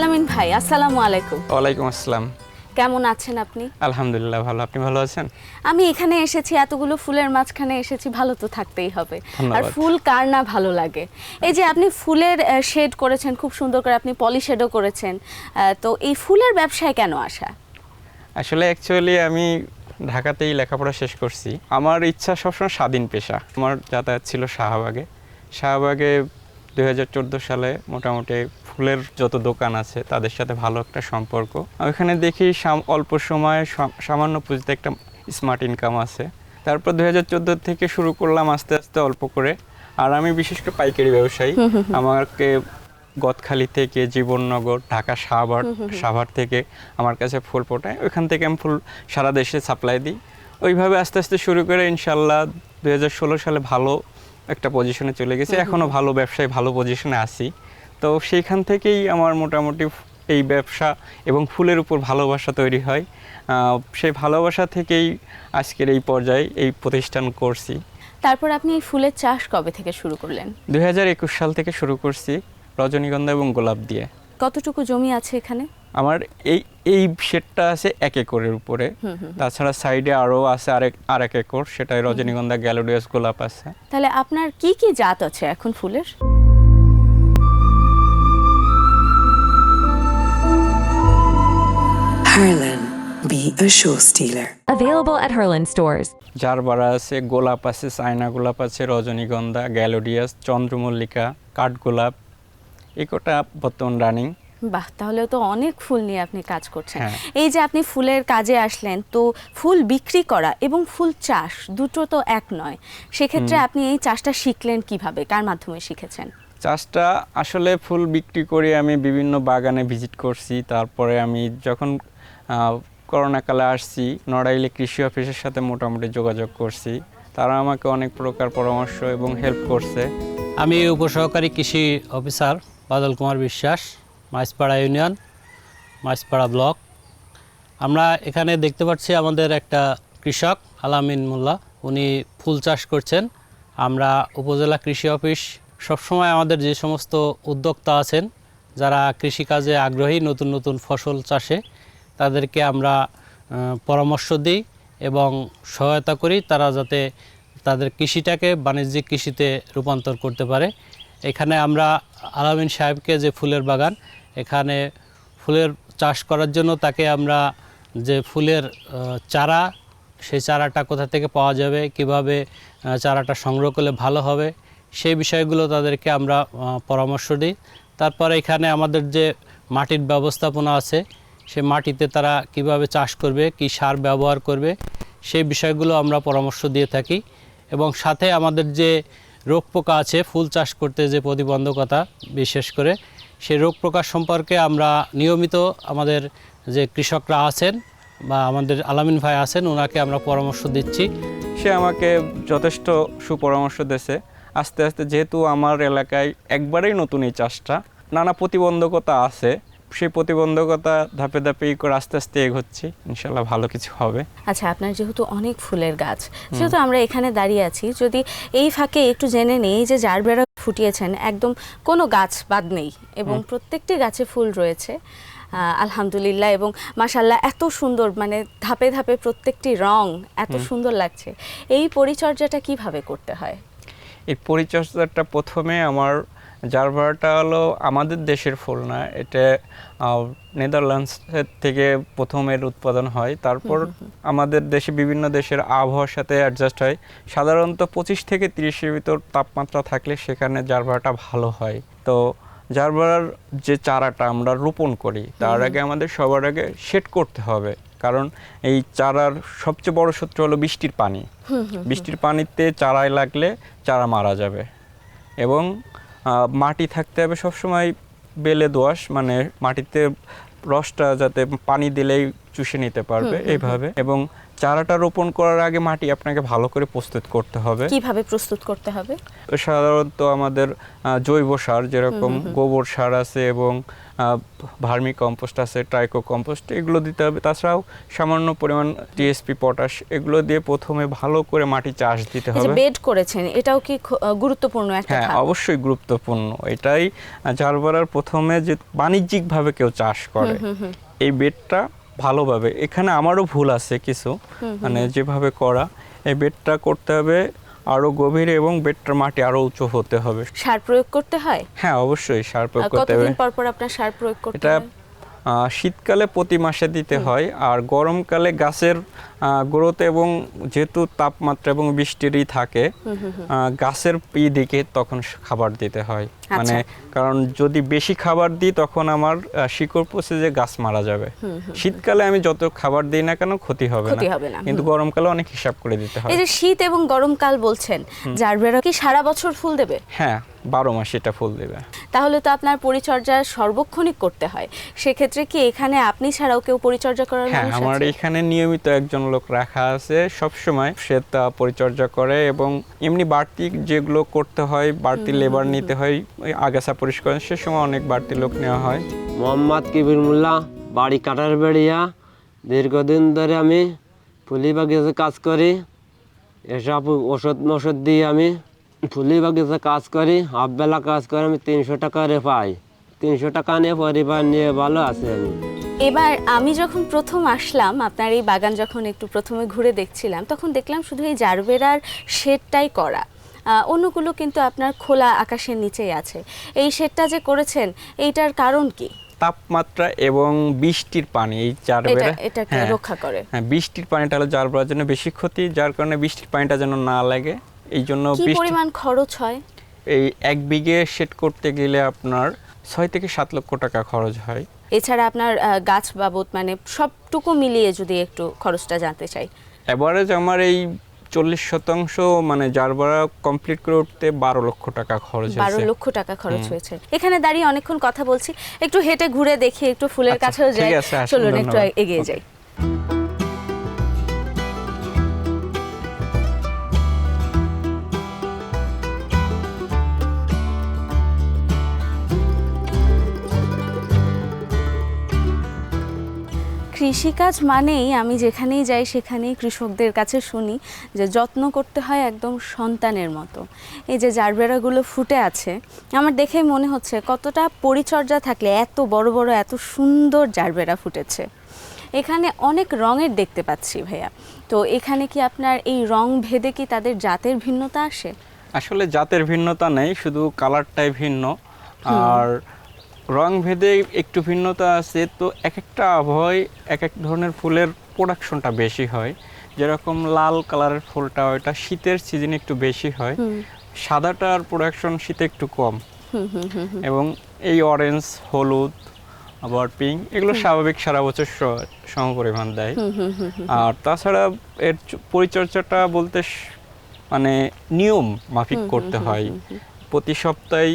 আলামিন ভাই আসসালামু আলাইকুম। ওয়ালাইকুম আসসালাম। কেমন আছেন আপনি? আলহামদুলিল্লাহ ভালো। আপনি ভালো আছেন? আমি এখানে এসেছি এতগুলো ফুলের মাঝখানে এসেছি ভালো তো থাকতেই হবে। আর ফুল কার না ভালো লাগে? এই যে আপনি ফুলের শেড করেছেন খুব সুন্দর করে আপনি পলি শেডও করেছেন তো এই ফুলের ব্যবসায় কেন আসা? আসলে অ্যাকচুয়ালি আমি ঢাকাতেই লেখাপড়া শেষ করছি। আমার ইচ্ছা সবসময় স্বাধীন পেশা। আমার যাতায়াত ছিল শাহবাগে। শাহবাগে দুই হাজার চোদ্দ সালে মোটামুটি ফুলের যত দোকান আছে তাদের সাথে ভালো একটা সম্পর্ক। ওখানে দেখি সাম- অল্প সময়ে সামান্য পুঁজিতে একটা স্মার্ট ইনকাম আছে। তারপর দু হাজার চোদ্দ থেকে শুরু করলাম আস্তে আস্তে অল্প করে। আর আমি বিশেষ করে পাইকারি ব্যবসায়ী। আমাকে গদখালি থেকে জীবননগর ঢাকা সাভার সাভার থেকে আমার কাছে ফুল পোটায় ওইখান থেকে আমি ফুল সারা দেশে সাপ্লাই দিই। ওইভাবে আস্তে আস্তে শুরু করে ইনশাল্লাহ দু হাজার ষোলো সালে ভালো একটা পজিশনে চলে গেছে। এখনও ভালো ব্যবসায় ভালো পজিশনে আছি। তো সেইখান থেকেই আমার মোটামুটি এই ব্যবসা এবং ফুলের উপর ভালোবাসা তৈরি হয়। সেই ভালোবাসা থেকেই আজকের এই পর্যায়ে এই প্রতিষ্ঠান করছি। তারপর আপনি এই ফুলের চাষ কবে থেকে শুরু করলেন? দু হাজার একুশ সাল থেকে শুরু করছি রজনীগন্ধা এবং গোলাপ দিয়ে। কতটুকু জমি আছে এখানে? আমার এই এই শেডটা আছে এক একরের উপরে। তাছাড়া সাইডে আরও আছে আরেক আর এক একর সেটাই রজনীগন্ধা গ্যালোডিয়াস গোলাপ আছে। তাহলে আপনার কি কি জাত আছে এখন ফুলের? Harlan, be a show stealer. Available at Herland stores. Gerbera আছে গোলাপ আছে চায়না গোলাপ আছে রজনীগন্ধা গ্যালোডিয়াস চন্দ্রমল্লিকা কাঠগোলাপ এই কটা বর্তমান রানিং বাহ তাহলে তো অনেক ফুল নিয়ে আপনি কাজ করছেন। হ্যাঁ। এই যে আপনি ফুলের কাজে আসলেন তো ফুল বিক্রি করা এবং ফুল চাষ দুটো তো এক নয়। সেক্ষেত্রে আপনি এই চাষটা শিখলেন কীভাবে? কার মাধ্যমে শিখেছেন? চাষটা আসলে ফুল বিক্রি করে আমি বিভিন্ন বাগানে ভিজিট করছি। তারপরে আমি যখন করোনাকালে আসছি, নড়াইলে কৃষি অফিসের সাথে মোটামুটি যোগাযোগ করছি। তারা আমাকে অনেক প্রকার পরামর্শ এবং হেল্প করছে। আমি উপসহকারী কৃষি অফিসার বাদল কুমার বিশ্বাস, মাইসপাড়া ইউনিয়ন, মাইসপাড়া ব্লক। আমরা এখানে দেখতে পাচ্ছি আমাদের একটা কৃষক, আলামিন মোল্লা, উনি ফুল চাষ করছেন। আমরা উপজেলা কৃষি অফিস, সবসময় আমাদের যে সমস্ত উদ্যোক্তা আছেন, যারা কৃষিকাজে আগ্রহী, নতুন নতুন ফসল চাষে তাদেরকে আমরা পরামর্শ দিই এবং সহায়তা করি তারা যাতে তাদের কৃষিটাকে বাণিজ্যিক কৃষিতে রূপান্তর করতে পারে। এখানে আমরা আলামিন সাহেবকে যে ফুলের বাগান, এখানে ফুলের চাষ করার জন্য তাকে আমরা যে ফুলের চারা, সেই চারাটা কোথা থেকে পাওয়া যাবে, কীভাবে চারাটা সংগ্রহ করলে ভালো হবে, সেই বিষয়গুলো তাদেরকে আমরা পরামর্শ দিই। তারপরে এখানে আমাদের যে মাটির ব্যবস্থাপনা আছে সে মাটিতে তারা কীভাবে চাষ করবে, কি সার ব্যবহার করবে, সেই বিষয়গুলো আমরা পরামর্শ দিয়ে থাকি। এবং সাথে আমাদের যে রোগ পোকা আছে, ফুল চাষ করতে যে প্রতিবন্ধকতা, বিশেষ করে, সেই রোগ পোকা সম্পর্কে আমরা নিয়মিত আমাদের যে কৃষকরা আছেন বা আমাদের আলামিন ভাই আছেন ওনাকে আমরা পরামর্শ দিচ্ছি। সে আমাকে যথেষ্ট সুপরামর্শ দিয়েছে। আস্তে আস্তে যেহেতু আমার এলাকায় একবারেই নতুন এই চাষটা, নানা প্রতিবন্ধকতা আছে। সেই প্রতিবন্ধকতা ধাপে ধাপে করে আস্তে আস্তে এগোচ্ছি। ইনশাল্লাহ ভালো কিছু হবে। আচ্ছা আপনার যেহেতু অনেক ফুলের গাছ যেহেতু আমরা এখানে দাঁড়িয়ে আছি। যদি এই ফাঁকে একটু জেনে নেই যে যার বেড়া ফুটিয়েছেন একদম কোনো গাছ বাদ নেই এবং প্রত্যেকটি গাছে ফুল রয়েছে। আলহামদুলিল্লাহ এবং মাসাল্লাহ এত সুন্দর মানে ধাপে ধাপে প্রত্যেকটি রং এত সুন্দর লাগছে। এই পরিচর্যাটা কীভাবে করতে হয়? এই পরিচর্যাটা প্রথমে আমার জারবারাটা হলো আমাদের দেশের ফুল না এটা নেদারল্যান্ডসের থেকে প্রথমের উৎপাদন হয়। তারপর আমাদের দেশে বিভিন্ন দেশের আবহাওয়ার সাথে অ্যাডজাস্ট হয়। সাধারণত পঁচিশ থেকে তিরিশের ভিতর তাপমাত্রা থাকলে সেখানে জারবারাটা ভালো হয়। তো জারবারার যে চারাটা আমরা রোপণ করি তার আগে আমাদের সবার আগে সেট করতে হবে। কারণ এই চারার সবচেয়ে বড় শত্রু হলো বৃষ্টির পানি। বৃষ্টির পানিতে চারায় লাগলে চারা মারা যাবে। এবং মাটি থাকতে হবে সবসময় বেলে দোআঁশ মানে মাটিতে রসটা যাতে পানি দিলেই চুষে নিতে পারবে এইভাবে। এবং চারাটা রোপণ করার আগে মাটি আপনাকে ভালো করে প্রস্তুত করতে হবে। কীভাবে প্রস্তুত করতে হবে? সাধারণত আমাদের জৈব সার যেরকম গোবর সার আছে এবং ভার্মি কম্পোস্ট আছে ট্রাইকো কম্পোস্ট এগুলো দিতে হবে। তাছাড়াও সামান্য পরিমাণ টিএসপি পটাশ এগুলো দিয়ে প্রথমে ভালো করে মাটি চাষ দিতে হবে। বেড করেছেন এটাও কি গুরুত্বপূর্ণ একটা হ্যাঁ অবশ্যই গুরুত্বপূর্ণ। এটাই জারবারার প্রথমে যে বাণিজ্যিকভাবে কেউ চাষ করে এই বেডটা ভালোভাবে। এখানে আমারও ভুল আছে কিছু। মানে যেভাবে করা এই বেডটা করতে হবে আরও গভীরে এবং বেডটার মাটি আরও উঁচু হতে হবে। সার প্রয়োগ করতে হয়? হ্যাঁ অবশ্যই সার প্রয়োগ করতে হবে। কতদিন পর পর আপনার সার প্রয়োগ করতে এটা শীতকালে প্রতি মাসে দিতে হয় আর গরমকালে গাছের গ্রোথ এবং যেহেতু তাপমাত্রা এবং বৃষ্টিরই থাকে গাছের ই দিকে তখন খাবার দিতে হয়। মানে কারণ যদি বেশি খাবার দিই তখন আমার শিকড় পচে যে গাছ মারা যাবে। শীতকালে আমি যত খাবার দিই না কেন ক্ষতি হবে না। হবে না, কিন্তু গরমকালে অনেক হিসাব করে দিতে হয়। এই যে শীত এবং গরমকাল বলছেন জারবেরা কি সারা বছর ফুল দেবে? হ্যাঁ। বারো মাস এটা ফুল দেবে। তাহলে তো আপনার পরিচর্যা সর্বক্ষণিক করতে হয়। সেক্ষেত্রে কি এখানে আপনি ছাড়াও কেউ পরিচর্যা করার হ্যাঁ আমার এখানে নিয়মিত একজন লোক রাখা আছে। সব সময় সে তা পরিচর্যা করে এবং এমনি বাড়তি যেগুলো করতে হয় বাড়তি লেবার নিতে হয় ওই আগাছা পরিষ্কার সে সময় অনেক বাড়তি লোক নেওয়া হয়। মোহাম্মদ কিবির মোল্লা বাড়ি কাটার বেড়িয়া। দীর্ঘদিন ধরে আমি ফুলি বাগিচে কাজ করি। এসব ওষুধ মষুধ দিয়ে আমি। বাগিচে কাজ করি হাফবেলা কাজ করে আমি তিনশো টাকা রে পাই। তিনশো টাকা নিয়ে পরিবার নিয়ে ভালো আছি আমি। এবার আমি যখন প্রথম আসলাম আপনার এই বাগান যখন একটু প্রথমে ঘুরে দেখছিলাম তখন দেখলাম শুধু এই জারবেরার শেডটাই করা। আহ, অন্যগুলো কিন্তু আপনার খোলা আকাশের নিচেই আছে। এই শেডটা যে করেছেন এইটার কারণ কি? তাপমাত্রা এবং বৃষ্টির পানি এই এটা এটাকে হ্যাঁ, রক্ষা করে। হ্যাঁ বৃষ্টির পানিটা হলো জার বেড়ার জন্য বেশি ক্ষতি যার কারণে বৃষ্টির পানিটা যেন না লাগে। এই জন্য কি পরিমাণ খরচ হয়? এই এক বিঘে সেট করতে গেলে আপনার ছয় থেকে সাত লক্ষ টাকা খরচ হয়। এছাড়া আপনার গাছ বাবদ মানে সবটুকু মিলিয়ে যদি একটু খরচটা জানতে চাই। অ্যাভারেজ আমার এই চল্লিশ শতাংশ মানে যার ভাড়া কমপ্লিট করে উঠতে বারো লক্ষ টাকা খরচ বারো লক্ষ টাকা খরচ হয়েছে। এখানে দাঁড়িয়ে অনেকক্ষণ কথা বলছি। একটু হেঁটে ঘুরে দেখি একটু ফুলের আচ্ছা, কাছেও যাই। চলুন একটু এগিয়ে যাই। কৃষিকাজ মানেই আমি যেখানেই যাই সেখানেই কৃষকদের কাছে শুনি যে যত্ন করতে হয় একদম সন্তানের মতো। এই যে জারবেরাগুলো ফুটে আছে আমার দেখেই মনে হচ্ছে কতটা পরিচর্যা থাকলে এত বড় বড় এত সুন্দর জারবেরা ফুটেছে। এখানে অনেক রঙের দেখতে পাচ্ছি ভাইয়া। তো এখানে কি আপনার এই রং ভেদে কি তাদের জাতের ভিন্নতা আসে? আসলে জাতের ভিন্নতা নেই শুধু কালারটাই ভিন্ন। আর রং ভেদে একটু ভিন্নতা আছে তো এক একটা আবহাওয়ায় এক এক ধরনের ফুলের প্রোডাকশনটা বেশি হয়। যেরকম লাল কালারের ফুলটা ওইটা শীতের সিজনে একটু বেশি হয়। সাদাটার প্রোডাকশন শীতে একটু কম। এবং এই অরেঞ্জ হলুদ আবার পিঙ্ক এগুলো স্বাভাবিক সারা বছর সমপরিমাণ দেয়। আর তাছাড়া এর পরিচর্যাটা বলতে মানে নিয়ম মাফিক করতে হয়। প্রতি সপ্তাহে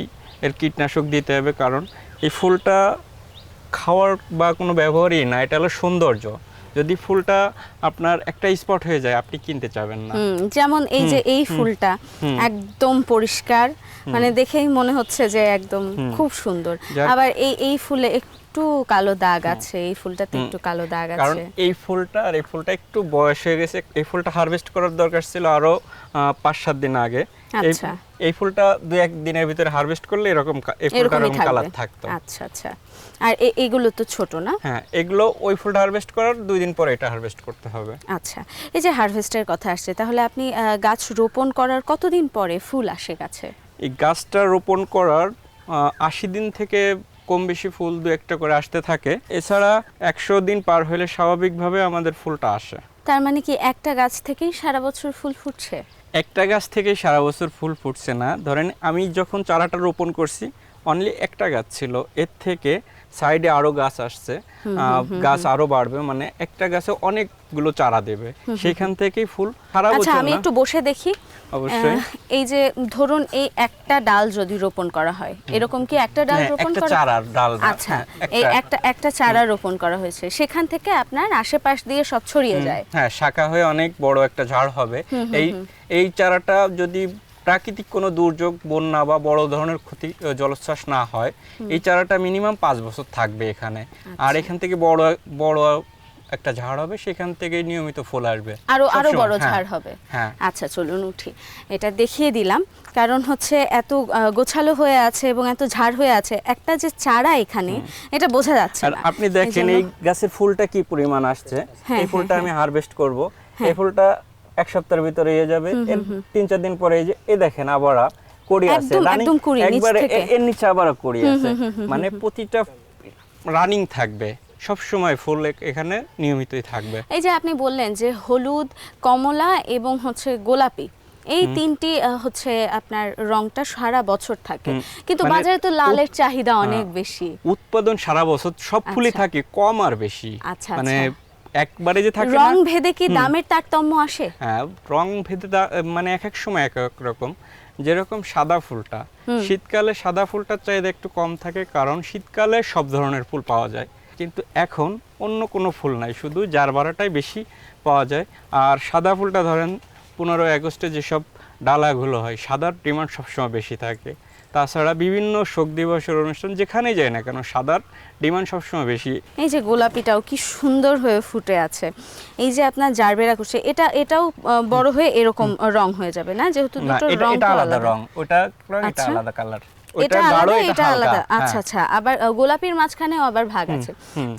এর কীটনাশক দিতে হবে কারণ এই ফুলটা খাওয়ার বা কোনো ব্যবহারই না এটা হলো সৌন্দর্য। যদি ফুলটা আপনার একটা স্পট হয়ে যায় আপনি কিনতে চাবেন না। যেমন এই যে এই ফুলটা একদম পরিষ্কার মানে দেখেই মনে হচ্ছে যে একদম খুব সুন্দর। আবার এই এই ফুলে একটু কালো দাগ আছে এই ফুলটাতে একটু কালো দাগ আছে। কারণ এই ফুলটা আর এই ফুলটা একটু বয়স হয়ে গেছে এই ফুলটা হারভেস্ট করার দরকার ছিল আরও পাঁচ সাত দিন আগে। আচ্ছা। এই ফুলটা দু এক দিনের ভিতরে হারভেস্ট করলে এরকম এই ফুলটা এরকম কালার থাকতো। আচ্ছা আচ্ছা। আর এ- এগুলো তো ছোট না? হ্যাঁ এগুলো ওই ফুলটা হারভেস্ট করার দুই দিন পরে এটা হারভেস্ট করতে হবে। আচ্ছা এই যে হারভেস্টের কথা আসছে তাহলে আপনি গাছ রোপণ করার কতদিন পরে ফুল আসে গাছে? এই গাছটা রোপণ করার আশি দিন থেকে কম বেশি ফুল দু একটা করে আসতে থাকে। এছাড়া একশো দিন পার হলে স্বাভাবিকভাবে আমাদের ফুলটা আসে। তার মানে কি একটা গাছ থেকেই সারা বছর ফুল ফুটছে? একটা গাছ থেকে সারা বছর ফুল ফুটছে না। ধরেন আমি যখন চারাটা রোপণ করছি অনলি একটা গাছ ছিল। এর থেকে সাইডে আরও গাছ আসছে। গাছ আরও বাড়বে মানে একটা গাছে অনেকগুলো চারা দেবে। সেখান থেকেই ফুল সারা আচ্ছা আমি একটু বসে দেখি। অবশ্যই। এই যে ধরুন এই একটা ডাল যদি রোপণ করা হয় এরকম কি একটা ডাল হ্যাঁ, রোপণ একটা করা চারার ডাল আচ্ছা হ্যাঁ, এই একটা একটা চারা রোপণ করা হয়েছে সেখান থেকে আপনার আশেপাশ দিয়ে সব ছড়িয়ে যায়। হ্যাঁ শাখা হয়ে অনেক বড় একটা ঝাড় হবে। এই এই চারাটা যদি প্রাকৃতিক কোনো দুর্যোগ বন্যা বা বড় ধরনের ক্ষতি জলোচ্ছ্বাস না হয়। এই চারাটা মিনিমাম পাঁচ বছর থাকবে এখানে। আর আচ্ছা। এখান থেকে বড় বড় একটা ঝাড় হবে সেখান থেকে নিয়মিত ফুল আসবে। আরও আরও বড় হ্যাঁ, ঝাড় হবে? হ্যাঁ। আচ্ছা চলুন উঠি। এটা দেখিয়ে দিলাম। কারণ হচ্ছে এত গোছালো হয়ে আছে এবং এত ঝাড় হয়ে আছে একটা যে চারা এখানে এটা বোঝা যাচ্ছে আর না। আপনি দেখেন এই গাছের ফুলটা কি পরিমাণ আসছে? হ্যাঁ, এই ফুলটা আমি হারভেস্ট করব। এই ফুলটা এক সপ্তাহের ভিতরে এ যাবে। এর তিন চার দিন পরে এই যে এই দেখেন আবার কড়ি আছে। একবারে এর নিচে আবার কড়ি আছে। মানে প্রতিটা রানিং থাকবে। সব সময় ফুল এখানে নিয়মিতই থাকবে। এই যে আপনি বললেন যে হলুদ কমলা এবং হচ্ছে গোলাপি এই তিনটি হচ্ছে আপনার রংটা সারা বছর থাকে। কিন্তু মানে বাজারে তো লালের চাহিদা হ্যাঁ। অনেক বেশি। উৎপাদন সারা বছর সব ফুলই আচ্ছা। থাকে কম আর বেশি। আচ্ছা, মানে আচ্ছা। একবারে যে থাকে রং ভেদে কি দামের তারতম্য আসে? হ্যাঁ রং ভেদে মানে এক এক সময় এক এক রকম। যেরকম সাদা ফুলটা। শীতকালে সাদা ফুলটার চাহিদা একটু কম থাকে কারণ শীতকালে সব ধরনের ফুল পাওয়া যায়। কিন্তু এখন অন্য কোনো ফুল নাই শুধু জারবারাটাই বেশি পাওয়া যায়। আর সাদা ফুলটা ধরেন পনেরোই আগস্টে যেসব ডালাগুলো হয় সাদার ডিমান্ড সবসময় বেশি থাকে। তাছাড়া বিভিন্ন শোক দিবসের অনুষ্ঠান যেখানেই যায় না কেন সাদার ডিমান্ড সবসময় বেশি। এই যে গোলাপিটাও কি সুন্দর হয়ে ফুটে আছে। এই যে আপনার জারবেরা করছে এটা এটাও বড় হয়ে এরকম রং হয়ে যাবে না? যেহেতু দুটো রং আলাদা রং। ওটা এটা আচ্ছা। আলাদা কালার এটা আলাদা এটা আলাদা। আচ্ছা আচ্ছা। আবার গোলাপির মাঝখানেও আবার ভাগ আছে।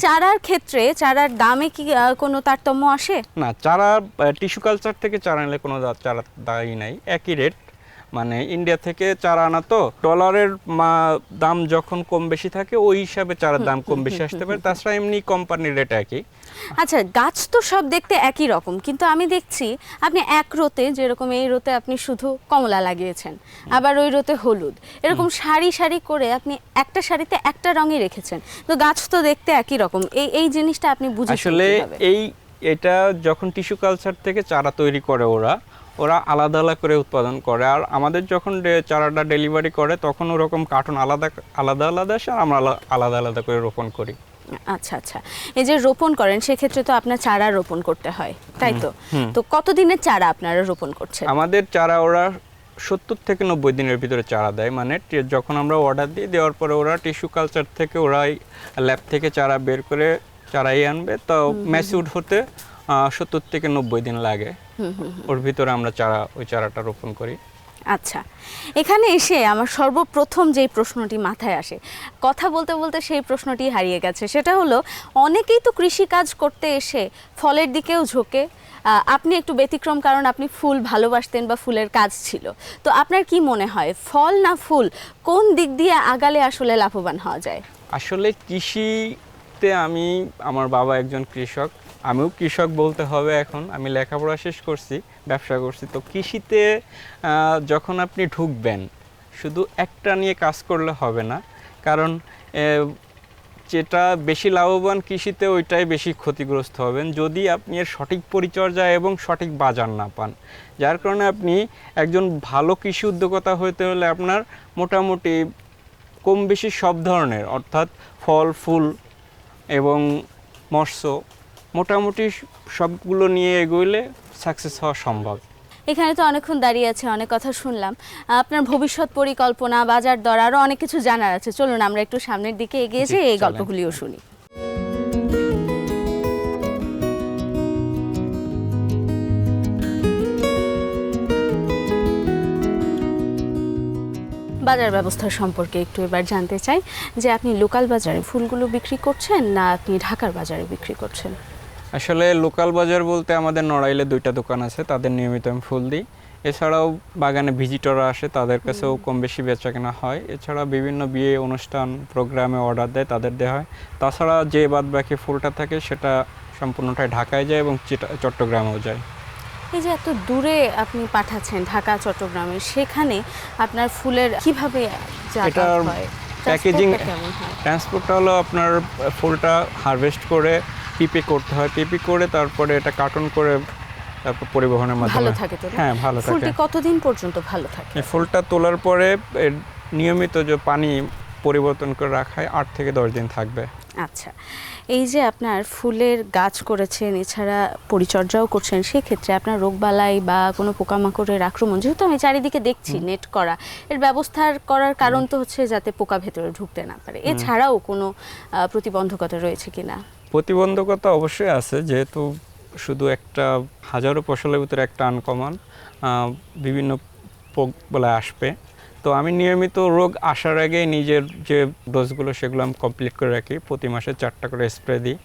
চারার ক্ষেত্রে চারার দামে কি কোনো তারতম্য আসে? না চারা টিস্যু কালচার থেকে চারা নিলে কোনো চারা দায়ী নাই। একই রেট মানে ইন্ডিয়া থেকে চারা আনা তো ডলারের দাম যখন কম বেশি থাকে ওই হিসাবে চারার দাম কম বেশি আসতে পারে। তাছাড়া এমনি কোম্পানির রেট একই। আচ্ছা গাছ তো সব দেখতে একই রকম কিন্তু আমি দেখছি আপনি এক রোতে যেরকম এই রোতে আপনি শুধু কমলা লাগিয়েছেন আবার ওই রোতে হলুদ। এরকম সারি সারি করে আপনি একটা সারিতে একটা রঙই রেখেছেন। তো গাছ তো দেখতে একই রকম এই এই জিনিসটা আপনি বুঝেছেন আসলে এই এটা যখন টিস্যু কালচার থেকে চারা তৈরি করে ওরা ওরা আলাদা আলাদা করে উৎপাদন করে। আর আমাদের যখন চারাটা ডেলিভারি করে তখন ওরকম কার্টুন আলাদা আলাদা আলাদা আসে আর আমরা আলা- আলাদা আলাদা করে রোপণ করি। আচ্ছা আচ্ছা। এই যে রোপণ করেন সেক্ষেত্রে তো আপনার চারা রোপণ করতে হয় তাই তো? তো কতদিনের চারা আপনারা রোপণ করছেন? আমাদের চারা ওরা সত্তর থেকে নব্বই দিনের ভিতরে চারা দেয়। মানে যখন আমরা অর্ডার দিই দেওয়ার পরে ওরা টিস্যু কালচার থেকে ওরাই ল্যাব থেকে চারা বের করে চারাই আনবে। তো ম্যাচিউড হতে সত্তর থেকে নব্বই দিন লাগে। ওর ভিতরে আমরা চারা ওই চারাটা রোপণ করি। আচ্ছা। এখানে এসে আমার সর্বপ্রথম যেই প্রশ্নটি মাথায় আসে কথা বলতে বলতে সেই প্রশ্নটি হারিয়ে গেছে। সেটা হলো অনেকেই তো কৃষি কাজ করতে এসে ফলের দিকেও ঝোঁকে। আপনি একটু ব্যতিক্রম কারণ আপনি ফুল ভালোবাসতেন বা ফুলের কাজ ছিল। তো আপনার কি মনে হয় ফল না ফুল কোন দিক দিয়ে আগালে আসলে লাভবান হওয়া যায়? আসলে কৃষিতে আমি আমার বাবা একজন কৃষক। আমিও কৃষক বলতে হবে এখন। আমি লেখাপড়া শেষ করছি, ব্যবসা করছি। তো কৃষিতে যখন আপনি ঢুকবেন, শুধু একটা নিয়ে কাজ করলে হবে না। কারণ যেটা বেশি লাভবান কৃষিতে, ওইটাই বেশি ক্ষতিগ্রস্ত হবেন। যদি আপনি এর সঠিক পরিচর্যা এবং সঠিক বাজার না পান। যার কারণে আপনি একজন ভালো কৃষি উদ্যোক্তা হতে হলে আপনার মোটামুটি কম বেশি সব ধরনের, অর্থাৎ ফল, ফুল এবং মৎস্য মোটামুটি সবগুলো নিয়ে এগোলে সাকসেস হওয়া সম্ভব। এখানে তো অনেকক্ষণ দাঁড়িয়ে আছে অনেক কথা শুনলাম। আপনার ভবিষ্যৎ পরিকল্পনা বাজার দর আরও অনেক কিছু জানার আছে। চলুন আমরা একটু সামনের দিকে এগিয়ে যাই এই গল্পগুলিও শুনি। বাজার ব্যবস্থা সম্পর্কে একটু এবার জানতে চাই যে আপনি লোকাল বাজারে ফুলগুলো বিক্রি করছেন না আপনি ঢাকার বাজারে বিক্রি করছেন? আসলে লোকাল বাজার বলতে আমাদের নড়াইলে দুইটা দোকান আছে তাদের নিয়মিত আমি ফুল দিই। এছাড়াও বাগানে ভিজিটররা আসে তাদের কাছেও কম বেশি বেচা কেনা হয়। এছাড়া বিভিন্ন বিয়ে অনুষ্ঠান প্রোগ্রামে অর্ডার দেয় তাদের দেওয়া হয়। তাছাড়া যে বাদ বাকি ফুলটা থাকে সেটা সম্পূর্ণটাই ঢাকায় যায় এবং চট্টগ্রামেও যায়। এই যে এত দূরে আপনি পাঠাচ্ছেন ঢাকা চট্টগ্রামে সেখানে আপনার ফুলের কীভাবে যাতায়াত হয়? প্যাকেজিং ট্রান্সপোর্টটা হলো আপনার ফুলটা হারভেস্ট করে পিপি করতে হয়। পিপি করে তারপরে এটা কার্টন করে তারপর পরিবহনের মাধ্যমে ভালো থাকে তো হ্যাঁ ভালো থাকে। ফুলটি কতদিন পর্যন্ত ভালো থাকে? ফুলটা তোলার পরে নিয়মিত যে পানি পরিবর্তন করে রাখায় আট থেকে দশ দিন থাকবে। আচ্ছা এই যে আপনার ফুলের গাছ করেছেন এছাড়া পরিচর্যাও করছেন সেক্ষেত্রে আপনার রোগবালাই বা কোনো পোকামাকড়ের আক্রমণ যেহেতু আমি চারিদিকে দেখছি নেট করা এর ব্যবস্থার করার কারণ তো হচ্ছে যাতে পোকা ভেতরে ঢুকতে না পারে। এছাড়াও কোনো প্রতিবন্ধকতা রয়েছে কিনা? প্রতিবন্ধকতা অবশ্যই আছে যেহেতু শুধু একটা হাজারো ফসলের ভিতরে একটা আনকমন বিভিন্ন পোক বলে আসবে। তো আমি নিয়মিত রোগ আসার আগে নিজের যে ডোজগুলো সেগুলো আমি কমপ্লিট করে রাখি। প্রতি মাসে চারটা করে স্প্রে দিই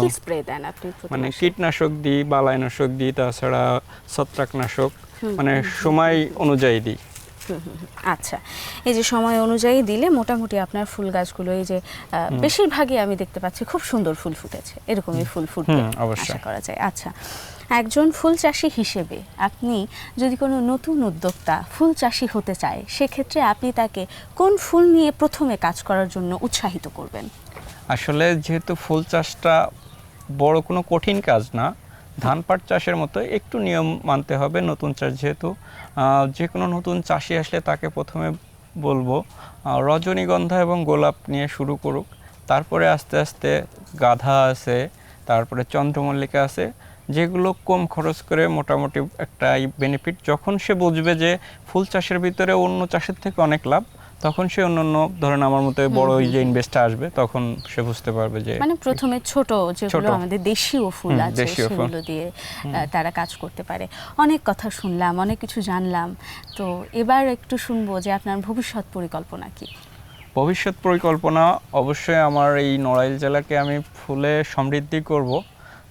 কি স্প্রে দেন আপনি মানে কীটনাশক দিই বালাইনাশক দিই তাছাড়া ছত্রাকনাশক মানে সময় অনুযায়ী দিই। আচ্ছা এই যে সময় অনুযায়ী দিলে মোটামুটি আপনার ফুল গাছগুলো এই যে বেশিরভাগই আমি দেখতে পাচ্ছি খুব সুন্দর ফুল ফুটেছে এরকমই ফুল ফুটবে। আশা করা যায়। আচ্ছা একজন ফুল চাষি হিসেবে আপনি যদি কোনো নতুন উদ্যোক্তা ফুল চাষি হতে চায় সেক্ষেত্রে আপনি তাকে কোন ফুল নিয়ে প্রথমে কাজ করার জন্য উৎসাহিত করবেন? আসলে যেহেতু ফুল চাষটা বড় কোনো কঠিন কাজ না ধান পাট চাষের মতো একটু নিয়ম মানতে হবে নতুন চাষ যেহেতু যে কোনো নতুন চাষি আসলে তাকে প্রথমে বলব রজনীগন্ধা এবং গোলাপ নিয়ে শুরু করুক। তারপরে আস্তে আস্তে গাধা আছে, তারপরে চন্দ্রমল্লিকা আছে, যেগুলো কম খরচ করে মোটামুটি একটা বেনিফিট যখন সে বুঝবে যে ফুল চাষের ভিতরে অন্য চাষের থেকে অনেক লাভ তখন সে অন্য অন্য ধরেন আমার মতো বড় যে ইনভেস্টটা আসবে তখন সে বুঝতে পারবে যে মানে প্রথমে ছোট যেগুলো। আমাদের দেশীয় ফুল আছে। সেগুলো দিয়ে তারা কাজ করতে পারে। অনেক কথা শুনলাম অনেক কিছু জানলাম। তো এবার একটু শুনব যে আপনার ভবিষ্যৎ পরিকল্পনা কি? ভবিষ্যৎ পরিকল্পনা অবশ্যই আমার এই নড়াইল জেলাকে আমি ফুলে সমৃদ্ধি করব।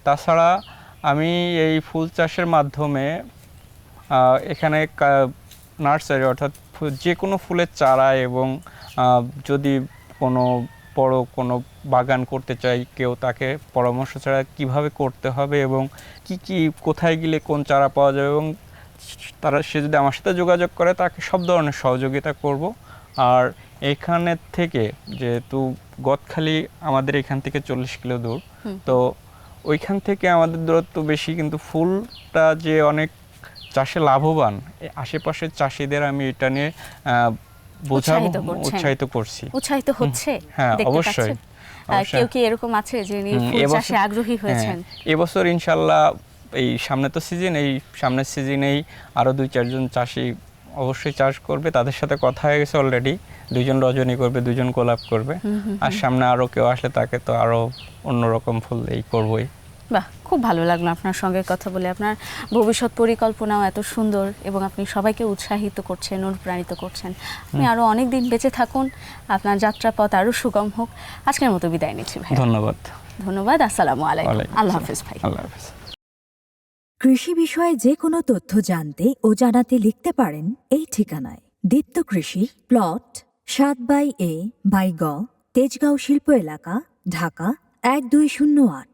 তাছাড়া আমি এই ফুল চাষের মাধ্যমে এখানে নার্সারি অর্থাৎ যে কোনো ফুলের চারা এবং যদি কোনো বড় কোনো বাগান করতে চাই কেউ তাকে পরামর্শ ছাড়া কীভাবে করতে হবে এবং কি কি কোথায় গেলে কোন চারা পাওয়া যাবে এবং তারা সে যদি আমার সাথে যোগাযোগ করে তাকে সব ধরনের সহযোগিতা করব। আর এখানে থেকে যেহেতু গদখালি আমাদের এখান থেকে চল্লিশ কিলো দূর তো ওইখান থেকে আমাদের দূরত্ব বেশি কিন্তু ফুলটা যে অনেক চাষে লাভবান। আশেপাশের চাষিদের আমি এটা নিয়ে বোঝাবো উৎসাহিত করছি। উৎসাহিত হচ্ছে? হ্যাঁ, অবশ্যই। কেউ কি এরকম আছে যে ফুল চাষে আগ্রহী হয়েছেন? হ্যাঁ, এবছর ইনশাল্লাহ এই সামনে তো সিজন এই সামনের সিজনেই আরও দুই চারজন চাষি অবশ্যই চাষ করবে। তাদের সাথে কথা হয়ে গেছে অলরেডি দুজন রজনী করবে দুজন গোলাপ করবে। আর সামনে আরও কেউ আসলে তাকে তো আরও অন্যরকম ফুল এই করবই। বাহ খুব ভালো লাগল আপনার সঙ্গে কথা বলে। আপনার ভবিষ্যৎ পরিকল্পনাও এত সুন্দর এবং আপনি সবাইকে উৎসাহিত করছেন অনুপ্রাণিত করছেন। আপনি আরও অনেক দিন বেঁচে থাকুন আপনার যাত্রাপথ আরও সুগম হোক। আজকের মতো বিদায় নিচ্ছি ভাই ধন্যবাদ। ধন্যবাদ আসসালামু আলাইকুম। আল্লাহ। হাফিজ ভাই। আল্লাহ হাফেজ। কৃষি বিষয়ে যে কোনো তথ্য জানতে ও জানাতে লিখতে পারেন এই ঠিকানায়। দীপ্ত কৃষি প্লট সাত বাই এ বাই গ তেজগাঁও শিল্প এলাকা ঢাকা এক দুই শূন্য আট।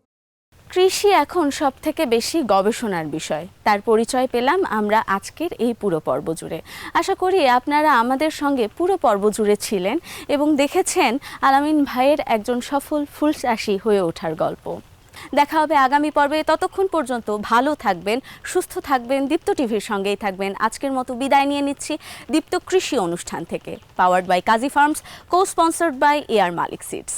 কৃষি এখন সব থেকে বেশি গবেষণার বিষয়। তার পরিচয় পেলাম আমরা আজকের এই পুরো পর্ব জুড়ে। আশা করি আপনারা আমাদের সঙ্গে পুরো পর্ব জুড়ে ছিলেন এবং দেখেছেন আলামিন ভাইয়ের একজন সফল ফুল চাষি হয়ে ওঠার গল্প। দেখা হবে আগামী পর্বে। ততক্ষণ পর্যন্ত ভালো থাকবেন, সুস্থ থাকবেন, দীপ্ত টিভির সঙ্গেই থাকবেন। আজকের মতো বিদায় নিয়ে নিচ্ছি দীপ্ত কৃষি অনুষ্ঠান থেকে। Powered by Kazi farms co sponsored by air Malik seeds